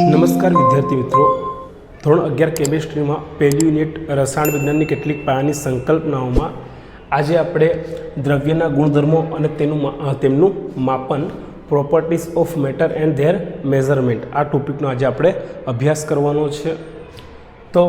નમસ્કાર વિદ્યાર્થી મિત્રો. ધોરણ અગિયાર કેમિસ્ટ્રીમાં પહેલી યુનિટ રસાયણ વિજ્ઞાનની કેટલીક પાયાની સંકલ્પનાઓમાં આજે આપણે દ્રવ્યના ગુણધર્મો અને તેનું તેમનું માપન properties of matter and their measurement આ ટોપિકનો આજે આપણે અભ્યાસ કરવાનો છે. તો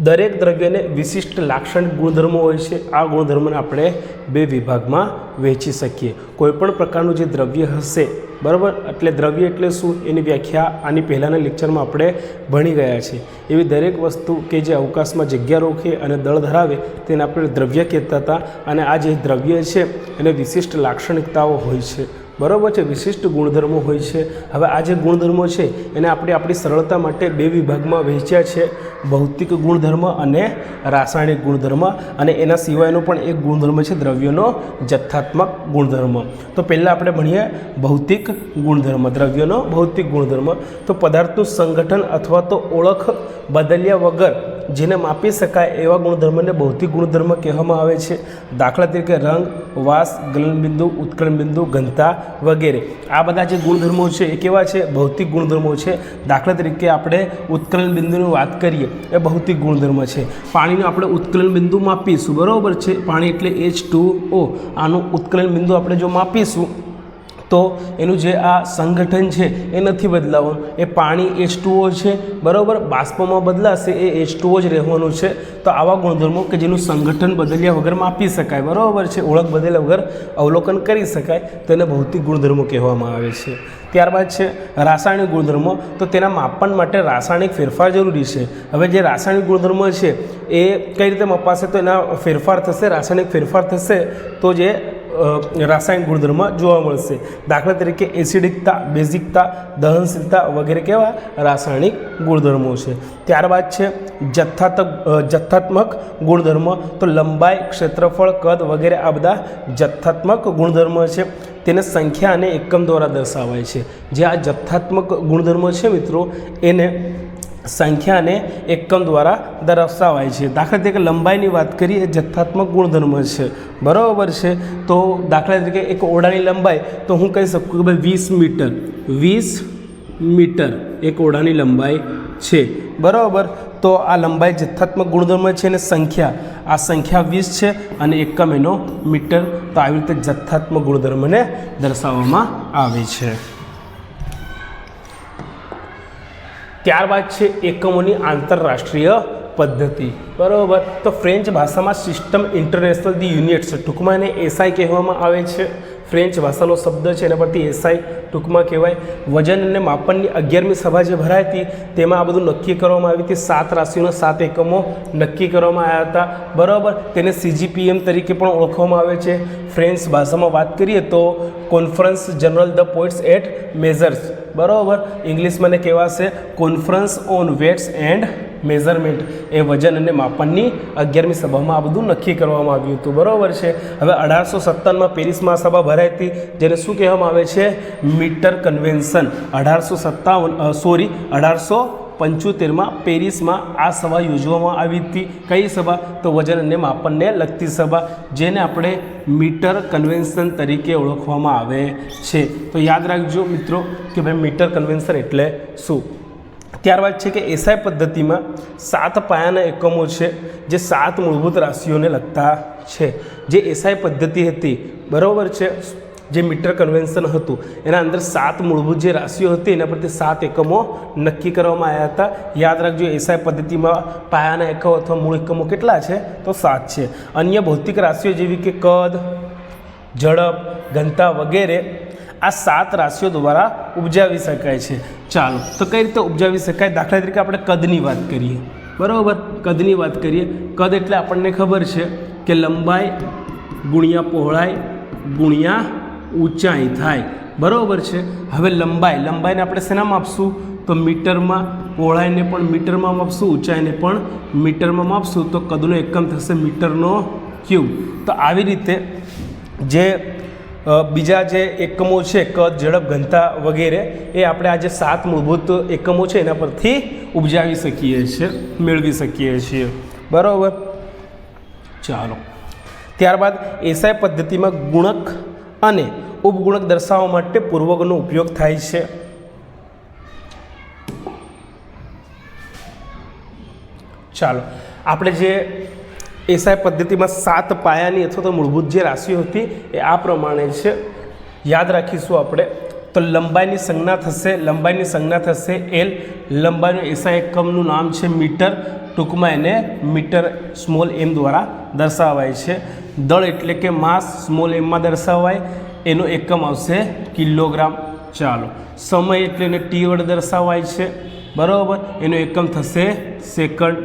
દરેક દ્રવ્યને વિશિષ્ટ લાક્ષણિક ગુણધર્મો હોય છે, આ ગુણધર્મને આપણે બે વિભાગમાં વહેંચી શકીએ. કોઈપણ પ્રકારનું જે દ્રવ્ય હશે બરાબર? એટલે દ્રવ્ય એટલે શું? એની વ્યાખ્યા આની પહેલાંના લેક્ચરમાં આપણે ભણી ગયા છે એવી દરેક વસ્તુ કે જે અવકાશમાં જગ્યા રોકે અને દળ ધરાવે તેને આપણે દ્રવ્ય કહેતા હતા. અને આ જે દ્રવ્ય છે, એને વિશિષ્ટ લાક્ષણિકતાઓ હોય છે. બરાબર છે, વિશિષ્ટ ગુણધર્મો હોય છે. હવે આ જે ગુણધર્મો છે, એને આપણે આપણી સરળતા માટે બે વિભાગમાં વહેંચ્યા છે. ભૌતિક ગુણધર્મ અને રાસાયણિક ગુણધર્મ. અને એના સિવાયનો પણ એક ગુણધર્મ છે, દ્રવ્યનો જથ્થાત્મક ગુણધર્મ. તો પહેલાં આપણે ભણીએ ભૌતિક ગુણધર્મ, દ્રવ્યનો ભૌતિક ગુણધર્મ. તો પદાર્થનું સંગઠન અથવા તો ઓળખ બદલ્યા વગર જેને માપી શકાય એવા ગુણધર્મને ભૌતિક ગુણધર્મ કહેવામાં આવે છે. દાખલા તરીકે રંગ, વાસ, ગલનબિંદુ, ઉત્કલનબિંદુ, ઘનતા વગેરે. આ બધા જે ગુણધર્મો છે એ કેવા છે? ભૌતિક ગુણધર્મો છે. દાખલા તરીકે આપણે ઉત્કલન બિંદુની વાત કરીએ, એ ભૌતિક ગુણધર્મ છે. પાણીનું આપણે ઉત્કલન બિંદુ માપીશું, બરાબર છે? પાણી એટલે એચ ટુ ઓ આનું ઉત્કલન બિંદુ આપણે જો માપીશું તો એનું જે આ સંગઠન છે એ નથી બદલાવાનું એ પાણી એચ ટુઓ છે, બરાબર? બાષ્પમાં બદલાશે, એ એચ જ રહેવાનું છે. તો આવા ગુણધર્મો કે જેનું સંગઠન બદલ્યા વગર માપી શકાય, બરાબર છે? ઓળખ બદલ્યા વગર અવલોકન કરી શકાય તેને ભૌતિક ગુણધર્મો કહેવામાં આવે છે. ત્યારબાદ છે, રાસાયણિક ગુણધર્મો, તો તેના માપન માટે રાસાયણિક ફેરફાર જરૂરી છે. હવે જે રાસાયણિક ગુણધર્મો છે, એ કઈ રીતે મપાશે? તો એના ફેરફાર થશે, રાસાયણિક ફેરફાર થશે, તો જે રાસાયણિક ગુણધર્મ જોવા મળશે. દાખલા તરીકે એસિડિકતા, બેઝિકતા, દહનશીલતા વગેરે કેવા રાસાયણિક ગુણધર્મો છે. ત્યારબાદ છે જથ્થાત્મક જથ્થાત્મક ગુણધર્મ. તો લંબાઈ, ક્ષેત્રફળ, કદ વગેરે આ બધા જથ્થાત્મક ગુણધર્મ છે. તેને સંખ્યા અને એકમ દ્વારા દર્શાવાય છે. જે આ જથ્થાત્મક ગુણધર્મ છે મિત્રો, એને સંખ્યા અને એકમ દ્વારા દર્શાવાય છે. દાખલા તરીકે લંબાઈની વાત કરીએ, એ જથ્થાત્મક ગુણધર્મ છે. બરાબર છે? તો દાખલા તરીકે એક ઓરડાની લંબાઈ, તો હું કહી શકું કે ભાઈ વીસ મીટર. વીસ મીટર એક ઓરડાની લંબાઈ છે. બરાબર? તો આ લંબાઈ જથ્થાત્મક ગુણધર્મ છે અને સંખ્યા. આ સંખ્યા વીસ છે અને એકમ એનો મીટર. તો આવી રીતે જથ્થાત્મક ગુણધર્મને દર્શાવવામાં આવે છે. ત્યારબાદ છે એકમોની આંતરરાષ્ટ્રીય પદ્ધતિ. બરાબર? તો ફ્રેન્ચ ભાષામાં સિસ્ટમ ઇન્ટરનેશનલ ધી યુનિટ્સ ટૂંકમાં એને એસઆઈ કહેવામાં આવે છે. ફ્રેન્ચ ભાષાનો શબ્દ છે, એના પરથી એસઆઈ ટૂંકમાં કહેવાય. વજન અને માપનની અગિયારમી સભા જે ભરાઈ હતી, તેમાં આ બધું નક્કી કરવામાં આવી હતી. સાત રાશિઓના સાત એકમો નક્કી કરવામાં આવ્યા હતા. બરાબર? તેને સીજીપીએમ તરીકે પણ ઓળખવામાં આવે છે. ફ્રેન્ચ ભાષામાં વાત કરીએ તો conference general the points at measures બરાબર? ઇંગ્લિશ મને કહેવાશે conference on weights and measurement એ વજન અને માપનની અગિયારમી સભામાં આ બધું નક્કી કરવામાં આવ્યું હતું. બરાબર છે? હવે અઢારસો સત્તાવનમાં પેરિસમાં મહાસભા સભા ભરાઈ હતી. જેને શું કહેવામાં આવે છે? મીટર કન્વેન્શન અઢારસો સત્તાવન સોરી અઢારસો પંચોતેરમાં પેરિસમાં આ સભા યોજવામાં આવી હતી. કઈ સભા? તો વજન અને માપનને લગતી સભા, જેને આપણે મીટર કન્વેન્શન તરીકે ઓળખવામાં આવે છે. તો યાદ રાખજો મિત્રો કે ભાઈ મીટર કન્વેન્શન એટલે શું? ત્યારબાદ છે કે એસઆઈ પદ્ધતિમાં સાત પાયાના એકમો છે, જે સાત મૂળભૂત રાશિઓને લગતા છે. જે એસઆઈ પદ્ધતિ હતી, બરાબર છે? જે મીટર કન્વેન્શન હતું, એના અંદર સાત મૂળભૂત જે રાશિઓ હતી, એના પરથી સાત એકમો નક્કી કરવામાં આવ્યા હતા. યાદ રાખજો, એસઆઈ પદ્ધતિમાં પાયાના એકમો અથવા મૂળ એકમો કેટલા છે? તો સાત છે. અન્ય ભૌતિક રાશિઓ જેવી કે કદ, ઝડપ, ઘનતા વગેરે, આ સાત રાશિઓ દ્વારા ઉપજાવી શકાય છે. ચાલો, તો કઈ રીતે ઉપજાવી શકાય? દાખલા તરીકે આપણે કદની વાત કરીએ. બરાબર? કદની વાત કરીએ. કદ એટલે આપણને ખબર છે કે લંબાઈ ગુણ્યા પહોળાઈ ગુણ્યા ઊંચાઈ થાય. બરાબર છે? હવે લંબાઈ. લંબાઈને આપણે શેનામાં આપશું? તો મીટરમાં પહોળાઈને પણ મીટરમાં માપશું ઊંચાઈને પણ મીટરમાં માપશું તો કદનો એકમ થશે મીટરનો ક્યુબ. તો આવી રીતે જે બીજા જે એકમો છે, કદ, ઝડપ, ઘનતા વગેરે, એ આપણે આ જે સાત મૂળભૂત એકમો છે, એના પરથી ઉપજાવી શકીએ છીએ, મેળવી શકીએ છીએ. બરાબર? ચાલો. ત્યારબાદ એસઆઈ પદ્ધતિમાં ગુણક અને ઉપગુણક દર્શાવવા માટે પૂર્વકનો ઉપયોગ થાય છે. ચાલો, આપણે જે એસઆઈ પદ્ધતિમાં સાત પાયાની અથવા તો મૂળભૂત જે રાશિઓ હતી એ આ પ્રમાણે છે. યાદ રાખીશું આપણે, તો લંબાઈની સંજ્ઞા થશે, લંબાઈની સંજ્ઞા થશે એલ લંબાઈનું એસઆઈ એકમનું નામ છે મીટર, ટૂંકમાં એને મીટર સ્મોલ એમ દ્વારા દર્શાવાય છે. દળ એટલે કે માસ, સ્મોલ એમમાં દર્શાવાય. એનો એકમ આવશે કિલોગ્રામ ચાલો. સમય એટલે એને ટી વડે દર્શાવાય છે. બરાબર? એનો એકમ થશે સેકન્ડ.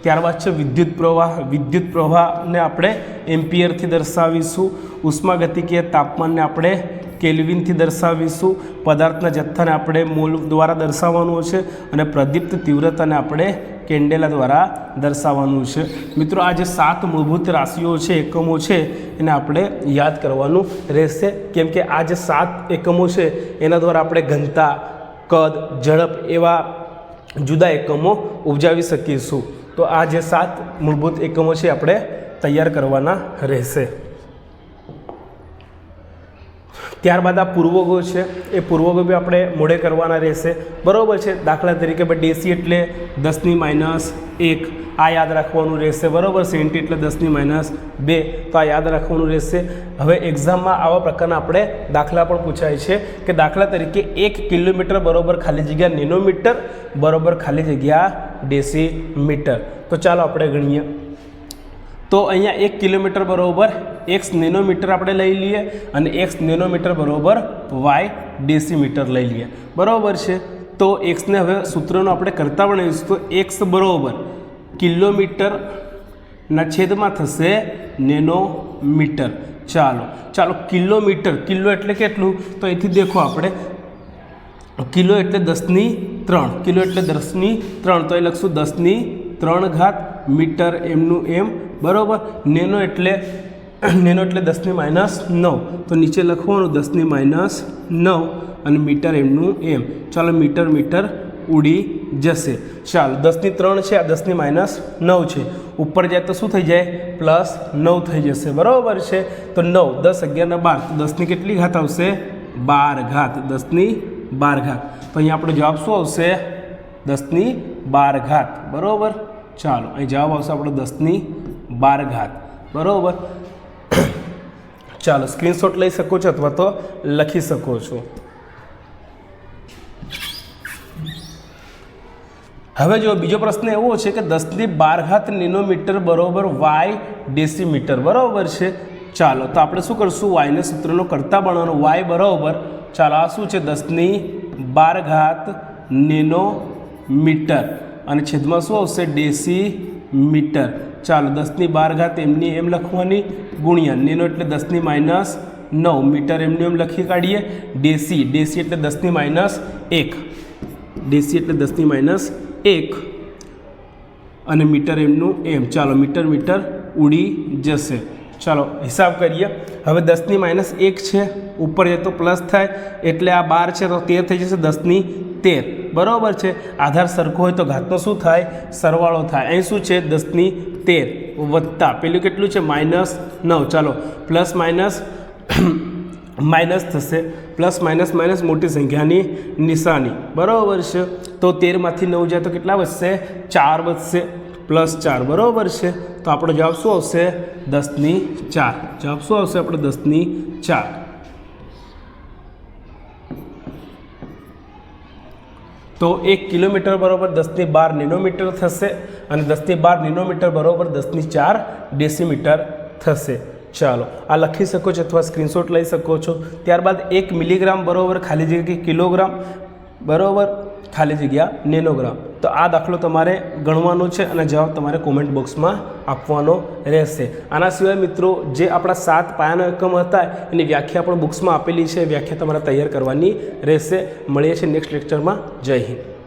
ત્યારબાદ છે વિદ્યુત પ્રવાહ. વિદ્યુત પ્રવાહને આપણે એમ્પિયરથી દર્શાવીશું. ઉષ્માગતિકીય તાપમાનને આપણે કેલ્વિનથી દર્શાવીશું. પદાર્થના જથ્થાને આપણે મોલ દ્વારા દર્શાવવાનું છે અને પ્રદીપ્ત તીવ્રતાને આપણે કેન્ડેલા દ્વારા દર્શાવવાનું છે. મિત્રો, આ જે સાત મૂળભૂત રાશિઓ છે, એકમો છે, એને આપણે યાદ કરવાનું રહેશે. કેમ કે આ જે સાત એકમો છે, એના દ્વારા આપણે ઘનતા, કદ, ઝડપ એવા જુદા એકમો ઉપજાવી શકીશું. તો આ જે સાત મૂળભૂત એકમો છે આપણે તૈયાર કરવાના રહેશે. ત્યારબાદ આ પૂર્વગો છે, એ પૂર્વગો બી આપણે મોડે કરવાના રહેશે. બરાબર છે, દાખલા તરીકે ભાઈ ડેસી એટલે દસની માઇનસ એક, આ યાદ રાખવાનું રહેશે. બરાબર સેન્ટી એટલે દસની માઇનસ બે, તો આ યાદ રાખવાનું રહેશે. હવે એક્ઝામમાં આવા પ્રકારના આપણે દાખલા પણ પૂછાય છે કે દાખલા તરીકે એક કિલોમીટર બરાબર ખાલી જગ્યા નેનોમીટર, બરાબર ખાલી જગ્યા ડેસી મીટર તો ચાલો આપણે ગણીએ. તો અહીંયા એક કિલોમીટર બરાબર એક્સ નેનોમીટર આપણે લઈ લઈએ અને એક્સ નેનોમીટર બરાબર વાય ડેસીમીટર લઈ લઈએ. બરાબર છે? તો એક્સને હવે સૂત્રનો આપણે કરતા બનાવીશું તો એક્સ બરાબર કિલોમીટરના છેદમાં થશે નેનોમીટર. ચાલો ચાલો કિલોમીટર, કિલો એટલે કેટલું? તો અહીંથી દેખો આપણે. કિલો એટલે દસની ત્રણ, કિલો એટલે દસની ત્રણ. તો એ લખશું દસની ત્રણ ઘાત મીટર એમનું એમ બરાબર? નેનો એટલે નેનો એટલે દસની માઇનસ નવ. તો નીચે લખવાનું દસની માઇનસ નવ અને મીટર એમનું એમ. ચાલો મીટર મીટર ઉડી જશે. ચાલો, દસની ત્રણ છે, આ દસની માઇનસ નવ છે. ઉપર જાય તો શું થઈ જાય? પ્લસ નવ થઈ જશે. બરાબર છે? તો નવ, દસ અગિયારના બાર. તો દસની કેટલી ઘાત આવશે? બાર ઘાત. દસની બાર ઘાત. તો અહીંયા આપણો જવાબ શું આવશે? દસની બાર ઘાત. બરાબર? ચાલો, અહીં જવાબ આવશે આપણો દસની બાર ઘાત બરાબર? ચાલો સ્ક્રીનશોટ લઈ શકો છો અથવા તો લખી શકો છો. હવે જો બીજો પ્રશ્ન એવો છે કે દસની બાર ઘાત નેનોમીટર બરોબર વાય ડેસીમીટર, બરાબર છે? ચાલો, તો આપણે શું કરશું? વાયને સૂત્રનો કરતા બનાવવાનું વાય બરાબર. ચાલો, આ શું છે? દસની બાર ઘાત નેનો મીટર અને છેદમાં શું આવશે? Decimeter. ચાલો, દસની બાર ઘાત એમની એમ લખવાની ગુણ્યા. નેનો એટલે દસની માઇનસ નવ. મીટર એમનું એમ લખી કાઢીએ. ડેસી. ડેસી એટલે દસની માઇનસ એક. ડેસી એટલે દસની માઇનસ એક. અને મીટર એમનું એમ. ચાલો, મીટર મીટર ઉડી જશે. ચાલો, હિસાબ કરીએ. હવે દસની માઇનસ એક છે. ઉપર જાય તો પ્લસ થાય. એટલે આ બાર છે તો તેર થઈ જશે દસની તેર. બરાબર છે? આધાર સરખો હોય તો ઘાતનો શું થાય? સરવાળો થાય. અહીં શું છે? દસની તેર વત્તા. પેલું કેટલું છે? માઇનસ નવ. ચાલો. પ્લસ માઇનસ માઇનસ થશે. પ્લસ માઇનસ માઇનસ મોટી સંખ્યાની નિશાની. બરાબર છે? તો તેરમાંથી નવ જાય તો કેટલા વધશે? ચાર વધશે. પ્લસ ચાર. બરાબર છે? તો આપણો જવાબ શું આવશે? દસની ચાર. જવાબ શું આવશે? આપણો દસની ચાર. તો એક કિલોમીટર બરાબર દસની બાર નેનોમીટર થશે અને દસની બાર નેનોમીટર બરાબર દસની ચાર ડેસીમીટર થશે. ચાલો, આ લખી શકો છો અથવા સ્ક્રીનશોટ લઈ શકો છો. ત્યારબાદ એક મિલીગ્રામ બરાબર ખાલી જગ્યા કિલોગ્રામ બરાબર ખાલી જગ્યા નેનોગ્રામ. તો આ દાખલો તમારે ગણવાનો છે અને જવાબ તમારે કોમેન્ટ બોક્સમાં આપવાનો રહેશે. આના સિવાય મિત્રો, જે આપણા સાત પાયાના એકમ હતા, એની વ્યાખ્યા પણ બુક્સમાં આપેલી છે. વ્યાખ્યા તમારે તૈયાર કરવાની રહેશે. મળીએ છીએ નેક્સ્ટ લેક્ચરમાં જય હિન્દ.